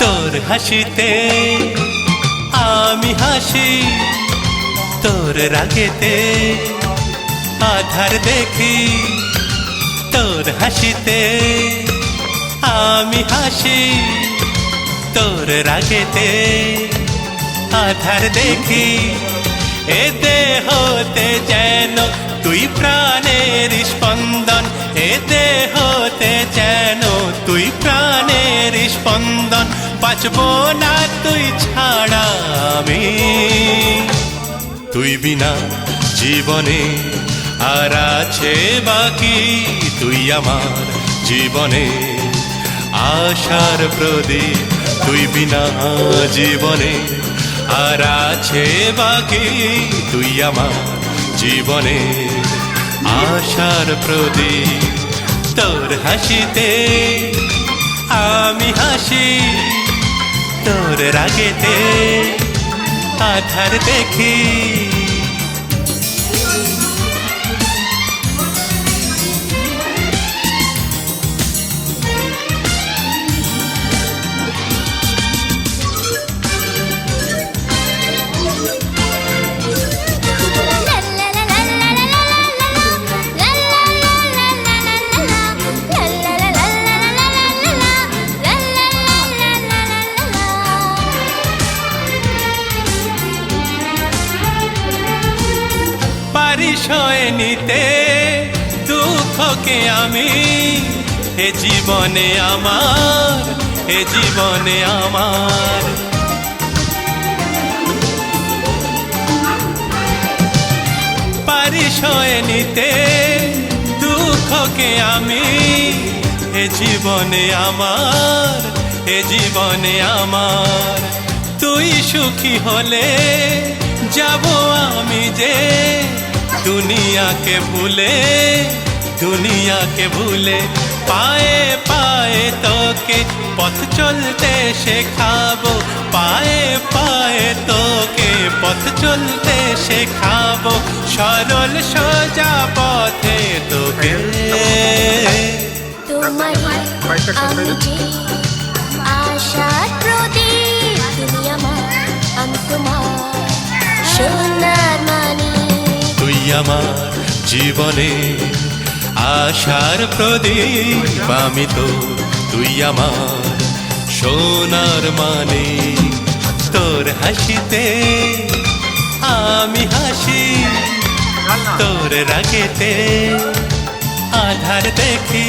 তোর হাসিতে আমি হাসি তোর রাগেতে আধার দেখি তোর হাসিতে আমি হাসি তোর রাগেতে আধার দেখি এ দেহতে যেন তুই প্রাণের স্পন্দন এ দেহতে যেন তুই প্রাণের স্পন্দন বাঁচব না তুই ছাড়া আমি তুই বিনা জীবনে আর আছে বাকি। তুই আমার জীবনে আশার প্রদীপ। তুই বিনা জীবনে আর আছে বাকি। তুই আমার জীবনে আশার প্রদীপ। তোর হাসিতে আমি হাসি, তোর রাগেতে আধার দেখি। পারিসয় নিতে দুঃখকে আমি, হে জীবনে আমার, হে জীবনে আমার। পারিসয় নিতে দুঃখকে আমি, হে জীবনে আমার, হে জীবনে আমার। তুই সুখী হলে যাব আমি যে দুনিয়াকে ভুলে দুনিয়াকে ভুলে পায়ে পায়ে তোকে পথ চলতে শেখাবো পায়ে পায়ে তোকে পথ চলতে শেখাবো সরল সোজা পথে তোকে। আশার প্রদীপ তুমি আমার আমি তোমার সোনার মানি আমার জীবনে আশার প্রদীপ, আমি তো তুই আমার সোনার মানে। তোর হাসিতে আমি হাসি, তোর রাগেতে আধার দেখি।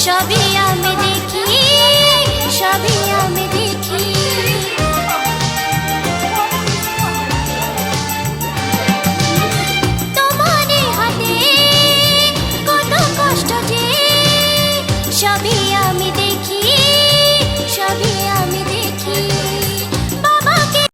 সবই আমি দেখি সবই